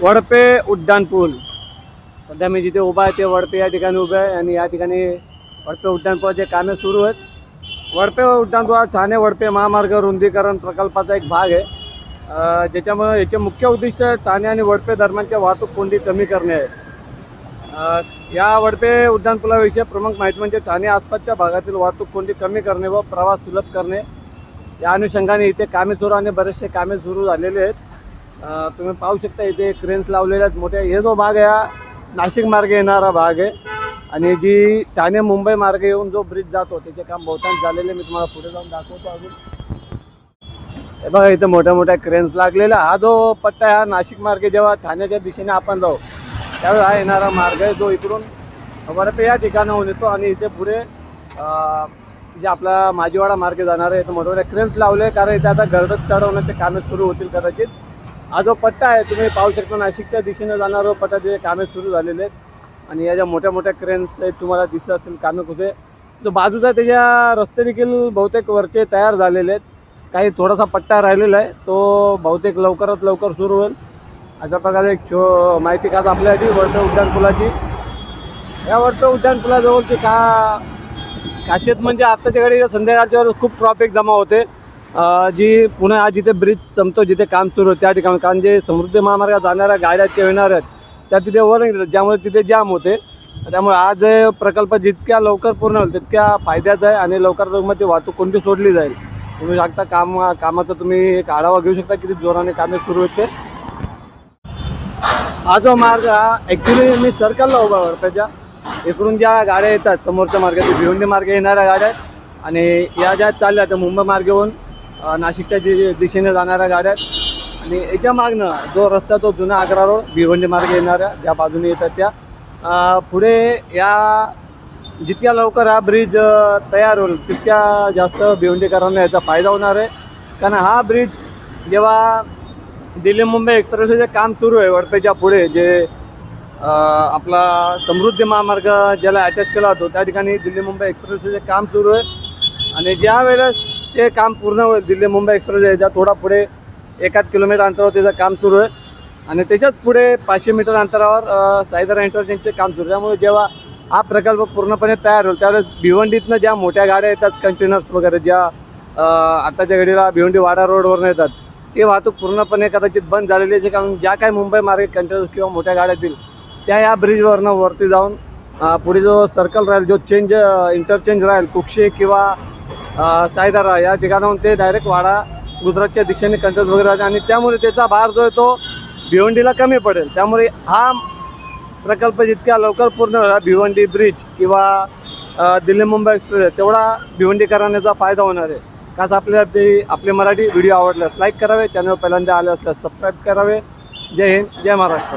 वडपे उड्डाण पूल. सध्या मी जिथे उभा आहे ते वडपे या ठिकाणी उभे आहे आणि या ठिकाणी वडपे उड्डाणपुलाचे कामे सुरू आहेत. वडपे उड्डाण ठाणे वडपे महामार्ग रुंदीकरण प्रकल्पाचा एक भाग आहे. ज्याच्यामुळे याचे मुख्य उद्दिष्ट ठाणे आणि वडपे दरम्यानच्या वाहतूक कोंडी कमी करणे आहे. या वडपे उड्डाणपुलाविषयी प्रमुख माहिती म्हणजे ठाणे आसपासच्या भागातील वाहतूक कोंडी कमी करणे व प्रवास सुलभ करणे. या अनुषंगाने इथे कामे सुरू आणि बरेचसे कामे सुरू झालेले आहेत. तुम्ही पाहू शकता इथे क्रेन्स लावलेल्या आहेत मोठ्या हे जो भाग आहे हा नाशिक मार्गे येणारा भाग आहे. आणि जी ठाणे मुंबई मार्गे येऊन जो ब्रिज जातो त्याचे काम बहुतांश झालेले मी तुम्हाला पुढे जाऊन दाखवतो अजून. हे बघा इथं मोठ्या मोठ्या क्रेन्स लागलेला. हा जो पट्टा आहे हा नाशिक मार्गे जेव्हा ठाण्याच्या दिशेने आपण जाऊ त्यावेळेस हा येणारा मार्ग आहे जो इकडून बरं या ठिकाणाहून येतो. आणि इथे पुढे जे आपला माजीवाडा मार्गे जाणार आहे इथं मोठ्या मोठ्या क्रेन्स लावले. कारण इथे आता गर्दत चढवण्याचे कामे सुरू होतील कदाचित. हा जो पट्टा आहे तुम्ही पाहू शकता नाशिकच्या दिशेने जाणारा पट्टा तिथे कामे सुरू झालेले आहेत. आणि या ज्या मोठ्या मोठ्या क्रेन्स आहेत तुम्हाला दिसत असतील कामे कुठे. जो बाजूचा त्याच्या रस्ते देखील बहुतेक वरचे तयार झालेले आहेत. काही थोडासा पट्टा राहिलेला आहे तो बहुतेक लवकरात लवकर सुरू होईल. अशा प्रकारे एक छो माहिती खास आपल्यासाठी वर्ष उड्डाण पुलाची. या वर्ष उड्डाण पुलाजवळची का खासियत म्हणजे आत्ताच्या घडी संध्याकाळच्या वेळेस खूप ट्रॉफिक जमा होते. जी पुन्हा आज जिथे ब्रिज संपतो जिथे काम सुरू होतं त्या ठिकाणी कारण जे समृद्धी महामार्गात जाणाऱ्या गाड्या किंवा येणाऱ्या आहेत त्या तिथे वर नाही ज्यामुळे तिथे जाम होते. त्यामुळे आज प्रकल्प जितक्या लवकर पूर्ण होईल तितक्या फायद्याचा आहे आणि लवकर मग वाहतूक कोणती सोडली जाईल. तुम्ही सांगता काम कामाचा तुम्ही एक आढावा घेऊ शकता किती जोराने कामे सुरू होते. हा जो मार्ग हा ॲक्च्युली मी सर्कलला उभा आहे त्याच्या इकडून ज्या गाड्या येतात समोरच्या मार्गात भिवंडी मार्गे येणाऱ्या गाड्या आहेत आणि या ज्या चालल्या त्या मुंबई मार्गेहून नाशिकच्या दि दिशेने जाणाऱ्या गाड्या आहेत. आणि याच्या मागनं जो रस्ता तो जुना आग्रा रोड भिवंडी मार्ग येणाऱ्या ज्या बाजूने येतात त्या. पुढे या जितक्या लवकर हा ब्रिज तयार होईल तितक्या जास्त भिवंडीकरांना याचा फायदा होणार आहे. कारण हा ब्रिज जेव्हा दिल्ली मुंबई एक्सप्रेसचे काम सुरू आहे वडपेच्या पुढे जे आपला समृद्धी महामार्ग ज्याला अटॅच केला जातो त्या ठिकाणी दिल्ली मुंबई एक्सप्रेसचे काम सुरू आहे. आणि ज्या वेळेस ते काम पूर्ण होईल. दिल्ली मुंबई एक्सप्रेस याच्या थोडा पुढे एकाच किलोमीटर अंतरावर त्याचं काम सुरू आहे. आणि त्याच्याच पुढे पाचशे मीटर अंतरावर अ, सायदर इंटरचेंजचे काम सुरू त्यामुळे जेव्हा हा प्रकल्प पूर्णपणे तयार होईल त्यावेळेस भिवंडीतनं ज्या मोठ्या गाड्या येतात कंटेनर्स वगैरे ज्या आत्ताच्या आताच्या घडीला भिवंडी वाडा रोडवरनं येतात ते वाहतूक पूर्णपणे कदाचित बंद झालेली आहे. कारण ज्या काही मुंबई मार्गे कंटेनर्स किंवा मोठ्या गाड्या येतील त्या या ब्रिजवरनं वरती जाऊन पुढे जो सर्कल राहील जो चेंज इंटरचेंज राहील कुक्षे किंवा सायदारा या ठिकाणाहून ते डायरेक्ट वाडा गुजरातच्या दिशेने कंटस वगैरे राहते आणि त्यामुळे त्याचा भार जो आहे तो भिवंडीला कमी पडेल. त्यामुळे हा प्रकल्प जितक्या लवकर पूर्ण होईल भिवंडी ब्रिज किंवा दिल्ली मुंबई एक्सप्रेस तेवढा भिवंडीकरांचा फायदा होणार आहे. खास आपल्याला ते आपले मराठी व्हिडिओ आवडल्यास लाईक करावे चॅनल पहिल्यांदा आले असल्यास सबस्क्राईब करावे. जय हिंद जय महाराष्ट्र.